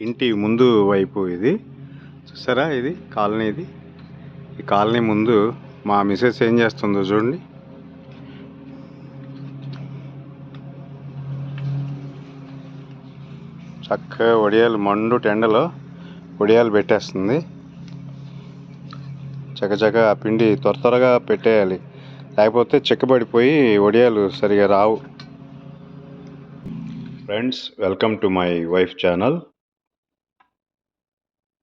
ఇంటి ముందు వైపు ఇది. చూసారా ఇది? కాలనీ ఇది ఈ కాలనీ ముందు మా మిసెస్ ఏం చేస్తుందో చూడండి. చక్కగా వడియాలు మండు టెండలో వడియాలు పెట్టేస్తుంది. చకచక ఆ పిండి త్వర త్వరగా పెట్టేయాలి. లేకపోతే చెక్కబడిపోయి వడియాలు సరిగా రావు. Friends welcome to my wife channel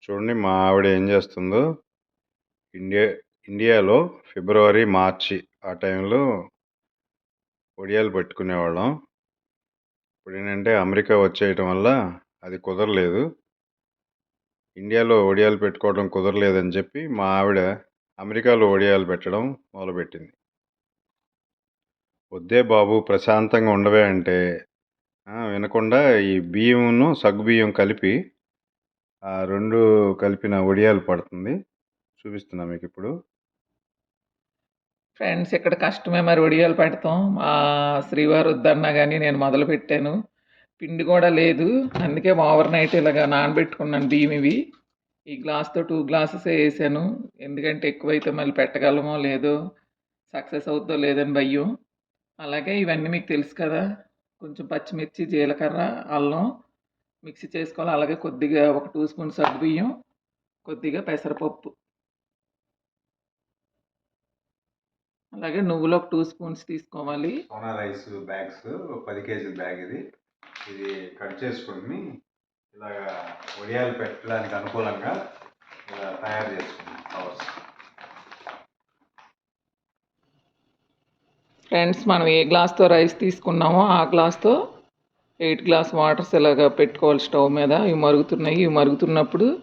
చూడండి మా ఆవిడ ఏం చేస్తుందో. ఇండియా ఇండియాలో ఫిబ్రవరి మార్చి ఆ టైంలో వడియాలు పెట్టుకునేవాళ్ళం. ఇప్పుడు ఏంటంటే అమెరికా వచ్చేయటం వల్ల అది కుదరలేదు. ఇండియాలో వడియాలు పెట్టుకోవడం కుదరలేదని చెప్పి మా ఆవిడ అమెరికాలో వడియాలు పెట్టడం మొదలుపెట్టింది. వద్దే బాబు ప్రశాంతంగా ఉండవే అంటే వినకుండా ఈ బియ్యమును సగ్గు బియ్యం కలిపి రెండు కలిపిన వడియాలు పడుతుంది. చూపిస్తున్నా మీకు ఇప్పుడు ఫ్రెండ్స్ ఇక్కడ కష్టమే మరి వడియాలు పెడతాం. మా శ్రీవారు వద్దన్నా కానీ నేను మొదలు పెట్టాను పిండి కూడా లేదు. అందుకే ఓవర్ నైట్ ఇలాగా నానబెట్టుకున్నాను బియ్యం ఇవి ఈ గ్లాస్తో టూ గ్లాసెస్ వేసాను. ఎందుకంటే ఎక్కువైతే మళ్ళీ పెట్టగలమో లేదో సక్సెస్ అవుతుందో లేదని భయం. అలాగే ఇవన్నీ మీకు తెలుసు కదా. కొంచెం పచ్చిమిర్చి జీలకర్ర అల్లం మిక్సీ చేసుకోవాలి అలాగే కొద్దిగా ఒక టూ స్పూన్ సగ్గు బియ్యం కొద్దిగా పెసరపప్పు. అలాగే నువ్వులు ఒక టూ స్పూన్స్ తీసుకోవాలి. సోనా రైస్ బ్యాగ్స్ పది కేజీల బ్యాగ్ ఇది. ఇది కట్ చేసుకుని ఇలాగా వడియాలు పెట్టడానికి అనుకూలంగా ఇలా తయారు చేసుకున్నాం కవర్స్ ఫ్రెండ్స్ మనం ఏ గ్లాస్తో రైస్ తీసుకున్నామో ఆ గ్లాస్తో ఎయిట్ గ్లాస్ వాటర్స్ ఇలాగ పెట్టుకోవాలి స్టవ్ మీద. ఇవి మరుగుతున్నాయి. ఇవి మరుగుతున్నప్పుడు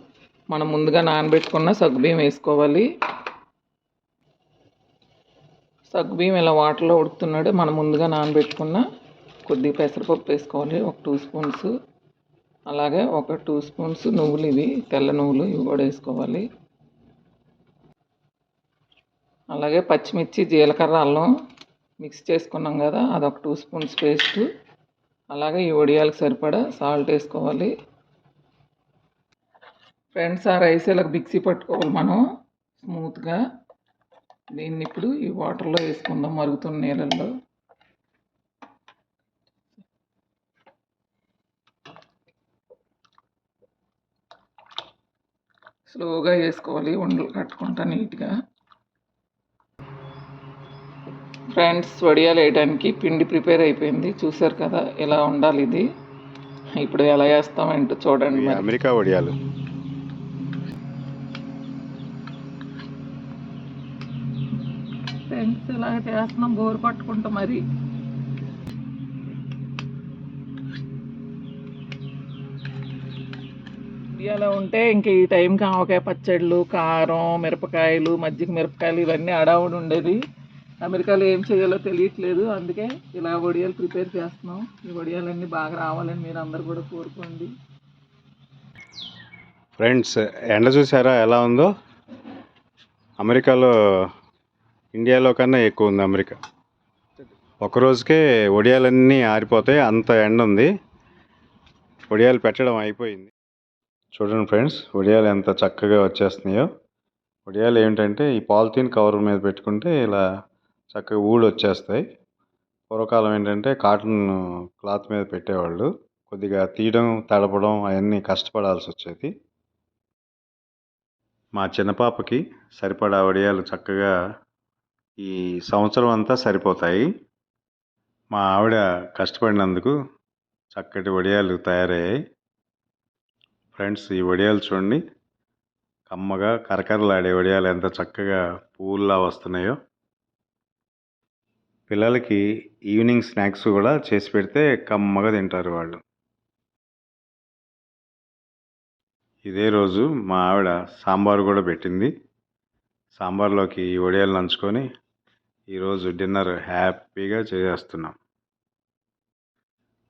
మనం ముందుగా నానబెట్టుకున్న సగ్గుబియ్యం వేసుకోవాలి. సగ్గుబియ్యం ఇలా వాటర్లో ఉడుకుతున్నాడు. మనం ముందుగా నానబెట్టుకున్న కొద్దిగా పెసరపప్పు వేసుకోవాలి. ఒక టూ స్పూన్స్. అలాగే ఒక టూ స్పూన్స్ నువ్వులు ఇవి తెల్ల నువ్వులు ఇవి కూడా వేసుకోవాలి. అలాగే పచ్చిమిర్చి జీలకర్ర అల్లం మిక్స్ చేసుకున్నాం కదా అదొక టూ స్పూన్స్ పేస్ట్. అలాగే ఈ వడియాలకు సరిపడా సాల్ట్ వేసుకోవాలి. ఫ్రెండ్స్ ఆ రైస్ ఇలా మిక్సీ పట్టుకోవాలి మనం. స్మూత్గా దీన్ని ఇప్పుడు ఈ వాటర్లో వేసుకుందాం మరుగుతున్న నీళ్ళల్లో. స్లోగా వేసుకోవాలి ఉండలు కట్టుకుంటా నీట్గా ఫ్రెండ్స్ వడియాలు వేయడానికి పిండి ప్రిపేర్ అయిపోయింది. చూసారు కదా ఎలా ఉండాలి ఇది. ఇప్పుడు ఎలా వేస్తామంటూ చూడండి అమెరికా వడియాలు. ఫ్రెండ్స్ ఇలా చేస్తున్నాం. బోర్ పట్టుకుంటాం మరి. ఇలా ఉంటే ఇంక ఈ టైంకి ఆవకాయ పచ్చళ్ళు కారం మిరపకాయలు మజ్జిగ మిరపకాయలు ఇవన్నీ అడావుడు ఉండేది. అమెరికాలో ఏం చేయాలో తెలియట్లేదు. అందుకే ఇలా వడియాలు ప్రిపేర్ చేస్తున్నాం. ఈ వడియాలన్నీ బాగా రావాలని మీరు అందరు కూడా కోరుకోండి. ఫ్రెండ్స్ ఎండ చూసారా ఎలా ఉందో? అమెరికాలో ఇండియాలో కన్నా ఎక్కువ ఉంది అమెరికా. ఒక రోజుకే వడియాలన్నీ ఆరిపోతాయి. అంత ఎండ ఉంది. వడియాలు పెట్టడం అయిపోయింది. చూడండి ఫ్రెండ్స్ వడియాలు ఎంత చక్కగా వచ్చేస్తున్నాయో. వడియాలు ఏంటంటే ఈ పాలిథీన్ కవర్ మీద పెట్టుకుంటే ఇలా చక్కగా ఊడి వచ్చేస్తాయి. పూర్వకాలం ఏంటంటే కాటన్ క్లాత్ మీద పెట్టేవాళ్ళు. కొద్దిగా తీయడం తడపడం అవన్నీ కష్టపడాల్సి వచ్చేది. మా చిన్న పాపకి సరిపడా వడియాలు చక్కగా ఈ సంవత్సరం అంతా సరిపోతాయి. మా ఆవిడ కష్టపడినందుకు చక్కటి వడియాలు తయారయ్యాయి. ఫ్రెండ్స్ ఈ వడియాలు చూడండి. కమ్మగా కరకరలాడే వడియాలు ఎంత చక్కగా పువ్వుల్లా వస్తున్నాయో. పిల్లలకి ఈవినింగ్ స్నాక్స్ కూడా చేసి పెడితే కమ్మగా తింటారు వాళ్ళు. ఇదే రోజు మా ఆవిడ సాంబార్ కూడా పెట్టింది. సాంబార్లోకి వడియాలు నంచుకొని ఈరోజు డిన్నర్ హ్యాపీగా చేసేస్తున్నాం.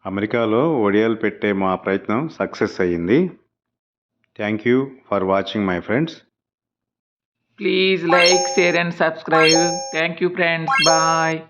అమెరికాలో వడియాలు పెట్టే మా ప్రయత్నం సక్సెస్ అయ్యింది. Thank you for watching my friends. Please like share and subscribe. Thank you friends. Bye.